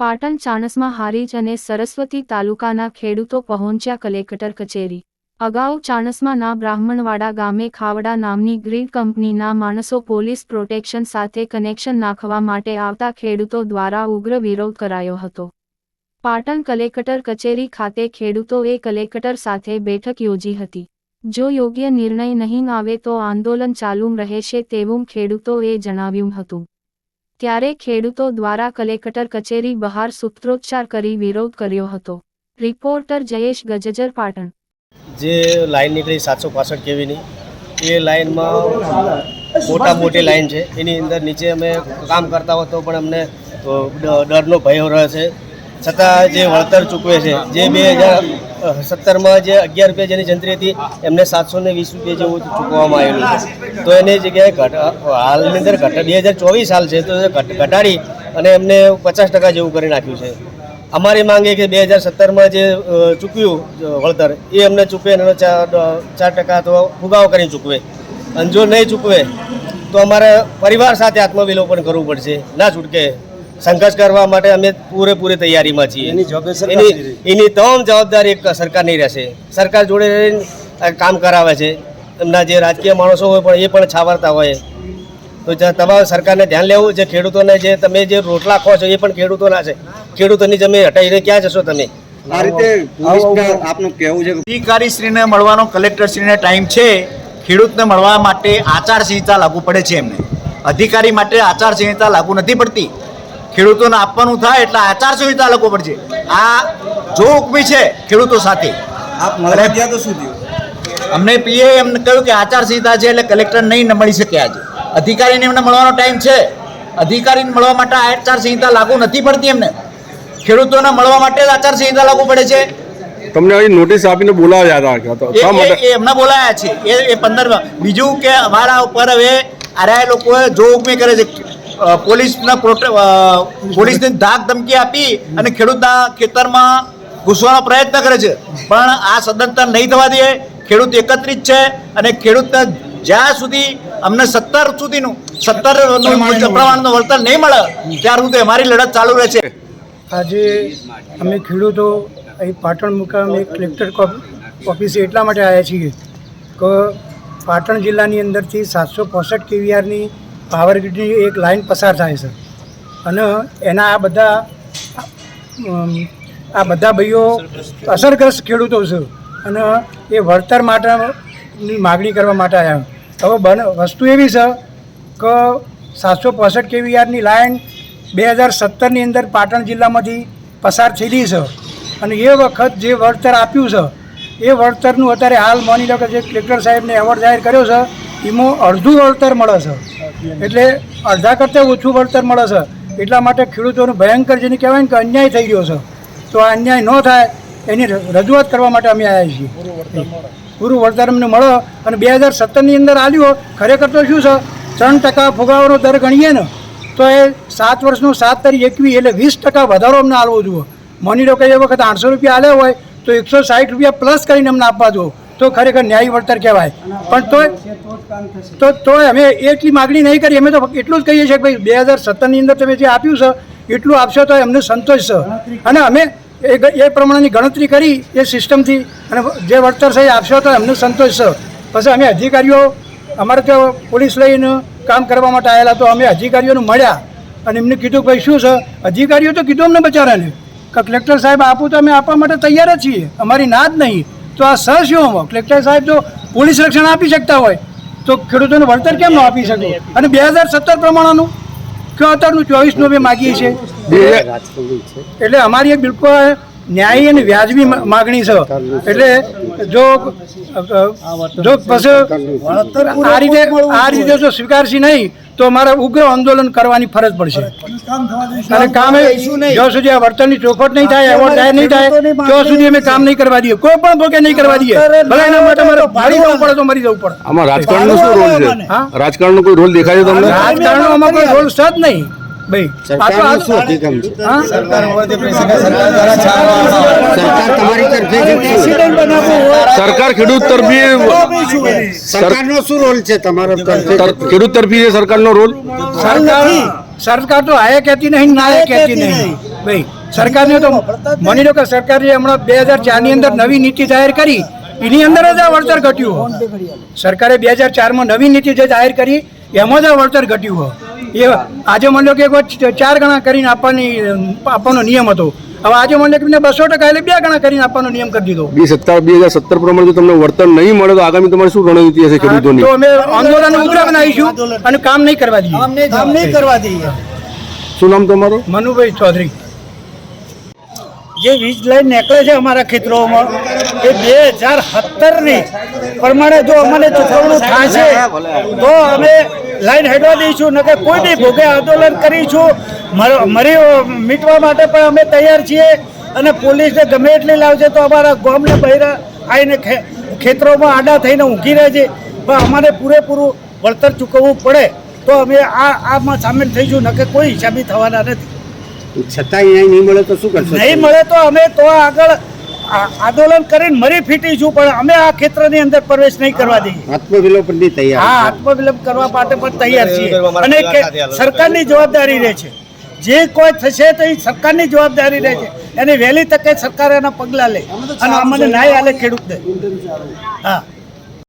પાટણ ચાણસમાં હારીજ અને સરસ્વતી તાલુકાના ખેડૂતો પહોંચ્યા કલેક્ટર કચેરી. અગાઉ ચાણસમાના બ્રાહ્મણવાડા ગામે ખાવડા નામની ગ્રીડ કંપનીના માણસો પોલીસ પ્રોટેક્શન સાથે કનેક્શન નાખવા માટે આવતા ખેડૂતો દ્વારા ઉગ્ર વિરોધ કરાયો હતો. પાટણ કલેક્ટર કચેરી ખાતે ખેડૂતોએ કલેક્ટર સાથે બેઠક યોજી હતી. જો યોગ્ય નિર્ણય નહીં આવે તો આંદોલન ચાલુ રહેશે તેવું ખેડૂતોએ જણાવ્યું હતું. ત્યારે ખેડૂતો દ્વારા કલેક્ટર કચેરી બહાર સૂત્રોચ્ચાર કરી વિરોધ કર્યો હતો. રિપોર્ટર જયેશ ગજજર પાટણ. જે લાઈન નીકળી સાતસો પાસઠ કેવીની, એ લાઈનમાં મોટા મોટી લાઈન છે. એની અંદર નીચે અમે કામ કરતા હોતો પણ અમને ડરનો ભય રહે છે. છતાં જે વળતર ચૂકવે છે, જે બે હજાર સત્તરમાં જે અગિયાર રૂપિયા જેની જંત્રી હતી, એમને સાતસો ને વીસ રૂપિયા જેવું ચૂકવવામાં આવેલું છે. તો એની જગ્યાએ ઘટ હાલની અંદર ઘટ, બે હજાર ચોવીસ હાલ છે, તો ઘટ- ઘટાડી અને એમને પચાસ ટકા જેવું કરી નાખ્યું છે. અમારી માંગ કે બે હજાર સત્તરમાં જે ચૂક્યું વળતર, એ અમને ચૂકવે અને ચાર ચાર ટકા તો ફુગાવો કરીને ચૂકવે. અને જો નહીં ચૂકવે, તો અમારે પરિવાર સાથે આત્મવિલોપન કરવું પડશે. ના છૂટકે. સંઘર્ષ કરવા માટે અમે પૂરેપૂરી તૈયારીમાં છીએ. એની એની તમામ જવાબદારી એક સરકારની રહેશે. સરકાર જોડે કામ કરાવે છે. એમના જે રાજકીય માણસો હોય પણ એ પણ છાવરતા હોય. તો જ તમારે સરકારને ધ્યાન લેવું છે. ખેડૂતોને જે તમે જે રોટલા ખો છો એ પણ ખેડૂતોના છે. ખેડૂતોની જમીન હટાવીને ક્યાં જશો તમે? આ રીતે આપનું કહેવું છે કે અધિકારીશ્રીને મળવાનો કલેક્ટરશ્રીને ટાઈમ છે. ખેડૂતને મળવા માટે આચારસંહિતા લાગુ પડે છે એમને. અધિકારી માટે આચારસંહિતા લાગુ નથી પડતી. ખેડૂતોને આપવાનું થાય એટલે આચાર સંહિતા લાગુ પડશે. આ જો હુકમી છે ખેડૂતો સાથે. આપ મળવા ગયા તો શું થયું? અમને પીએ એમને કહ્યું કે આચાર સંહિતા છે એટલે કલેક્ટર નહીં મળી શકે આજે. અધિકારીને એમને મળવાનો ટાઈમ છે. અધિકારીને મળવા માટે આચાર સંહિતા લાગુ નથી પડતી એમને. ખેડૂતોને મળવા માટે જ આચારસંહિતા લાગુ પડે છે. તમને અહીં નોટિસ આપીને બોલાવ્યા હતા તો એ એમના બોલાયા છે. એ એ પંદર બીજું કે અમારા ઉપર હવે આરા લોકોએ જો હુકમી કરે છે. પોલીસના પ્રોટે પોલીસને ધાક ધમકી આપી અને ખેડૂતના ખેતરમાં ઘૂસવાનો પ્રયત્ન કરે છે. પણ આ સદંતર નહીં થવા દે. ખેડૂત એકત્રિત છે અને ખેડૂતને જ્યાં સુધી અમને સત્તર સુધીનું સત્તર પ્રમાણનું વળતર. નહીં મળે ત્યાર સુધી અમારી લડત ચાલુ રહે છે આજે અમે ખેડૂતો અહીં પાટણ મુકામે કલેક્ટર કો- ઓફિસે એટલા માટે આવ્યા છીએ કે પાટણ જિલ્લાની અંદરથી સાતસો પોસઠ કેવીઆરની પાવર ગ્રીડની એક લાઇન પસાર થાય છે. અને એના આ બધા આ બધા ભાઈઓ અસરગ્રસ્ત ખેડૂતો છે. અને એ વળતર માટેની માગણી કરવા માટે આવ્યા હવે બને, વસ્તુ એવી છે કે સાતસો પાસઠ કેવીઆરની લાઇન બે હજાર સત્તરની અંદર પાટણ જિલ્લામાંથી પસાર થયેલી છે. અને એ વખત જે વળતર આપ્યું છે, એ વળતરનું અત્યારે હાલ માની લો કે જે કલેક્ટર સાહેબને એવોર્ડ જાહેર કર્યો છે, એમાં અડધું વળતર મળે છે. એટલે અડધા કરતાં ઓછું વળતર મળે છે. એટલા માટે ખેડૂતોનું ભયંકર જેને કહેવાય ને કે અન્યાય થઈ ગયો છે. તો આ અન્યાય ન થાય એની રજૂઆત કરવા માટે અમે આવ્યા છીએ. પૂરું વળતર અમને મળો અને બે હજાર સત્તરની અંદર આવ્યું ખરેખર તો શું છે? ત્રણ ટકા ફુગાવાનો દર ગણીએ ને તો એ સાત વર્ષનો સાત તારીખ એકવી એટલે વીસ ટકા વધારો અમને આવવો જોઈએ. માની લો કે એ વખત આઠસો રૂપિયા આલ્યા હોય તો એકસો સાઠ રૂપિયા પ્લસ કરીને અમને આપવા દો. તો ખરેખર ન્યાય વળતર કહેવાય. પણ તોય તો તોય અમે એટલી માગણી નહીં કરી, અમે તો એટલું જ કહીએ છીએ કે ભાઈ બે હજાર સત્તરની અંદર તમે જે આપ્યું છે, એટલું આપશો તો અમને સંતોષ છે. અને અમે એ એ પ્રમાણેની ગણતરી કરી એ સિસ્ટમથી અને જે વળતર છે એ આપશો તો અમને સંતોષ છે. પછી અમે અધિકારીઓ, અમારે તો પોલીસ લઈને કામ કરવા માટે આવેલા, તો અમે અધિકારીઓને મળ્યા અને એમને કીધું કે ભાઈ શું છે? અધિકારીઓ તો કીધું અમને બચારાને કે કલેક્ટર સાહેબ, આપું તો અમે આપવા માટે તૈયાર જ છીએ. અમારી ના જ નહીં. તો આ સહ શું આમાં? કલેક્ટર સાહેબ જો પોલીસ રક્ષણ આપી શકતા હોય તો ખેડૂતોને વળતર કેમ ન આપી શકે? અને બે હજાર સત્તર પ્રમાણેનું કે અત્યારનું ચોવીસનું અમે માગીએ છીએ? એટલે અમારી એક બિલકુલ ન્યાયી અને વ્યાજબી માગણી છે. એટલે જો જો પછી આ રીતે આ રીતે જો સ્વીકારશી નહીં તો અમારે ઉગ્ર આંદોલન કરવાની ફરજ પડશે. અને કામે જ્યાં સુધી આ વર્તનની ચોખવટ નહીં થાય એવોર્ડ જાહેર નહીં થાય ત્યાં સુધી અમે કામ નહીં કરવા દઈએ. કોઈ પણ ભોગે નહીં કરવા દઈએ. ભલે એના માટે અમારે મરી જવું પડે તો મરી જવું પડે. આમાં રાજકારણનો શું રોલ છે? રાજકારણનો કોઈ રોલ દેખાય છે તમને? રાજકારણોમાં કોઈ રોલ છે જ નહીં. સરકાર તમારી તરફે સરકાર ખેડૂત તરફી સરકારનો શું રોલ છે તમારો ખેડૂત તરફી છે સરકારનો રોલ? સરકાર સરકાર તો આયે કહેતી નહીં ના કહેતી નહીં. ભાઈ સરકારને તો માની લો કે સરકારે હમણાં બે હજાર ચારની અંદર નવી નીતિ જાહેર કરી. એની અંદર જ આ વળતર ઘટ્યું. સરકારે બે હજાર ચારમાં નવી નીતિ જે જાહેર કરી એમાં જ આ વળતર ઘટ્યું હોય. એ આજે માની લો કે ચાર ગણા કરીને આપવાની આપવાનો નિયમ હતો. હવે આજે માની લો કે બસો ટકા એટલે બે ગણા કરીને આપવાનો નિયમ કરી દીધો. બે સત્તર બે હજાર સત્તર પ્રમાણે જો તમને વળતર નહીં મળે તો આગામી તમારે શું રણનીતિ હશે ખેડૂતોની? તો અમે આંદોલન ઉગ્ર બનાવીશું અને કામ નહીં કરવા દઈએ. કામ નહીં કરવા દઈએ. શું નામ તમારું? મનુભાઈ ચૌધરી. જે વીજ લાઈન નીકળે છે અમારા ખેતરોમાં એ બે હજાર સત્તરની પ્રમાણે જો અમને ચૂકવણું થશે તો અમે લાઈન હેડવા દઈશું નકર કોઈ બી ભોગે આંદોલન કરીશું મર- મરી મીટવા માટે પણ અમે તૈયાર છીએ અને પોલીસને ગમે એટલી લાવશે તો અમારા ગામને બહેરા આવીને ખેતરોમાં આડા થઈને ઊંઘી રહે છે પણ અમારે પૂરેપૂરું વળતર ચૂકવવું પડે તો અમે આ આમાં સામેલ થઈશું નકે કોઈ હિસાબી થવાના નથી. છતાંય અહીંયા નહીં મળે તો શું કરશો નહીં મળે તો અમે તો આગળ આંદોલન કરીને મરી ફીટી છું પણ અમે આ ક્ષેત્રની અંદર પ્રવેશ નહીં કરવા દઈએ. આત્મવિલોપનની હા તૈયારી આત્મવિલંબ કરવા માટે પણ તૈયાર છીએ. અને. સરકારની જવાબદારી રહે છે. જે કોઈ થશે તો એ સરકારની જવાબદારી રહે છે. એની વહેલી તકે સરકાર એના પગલાં લે. અને અમને ન્યાય આલે ખેડૂતને. હા.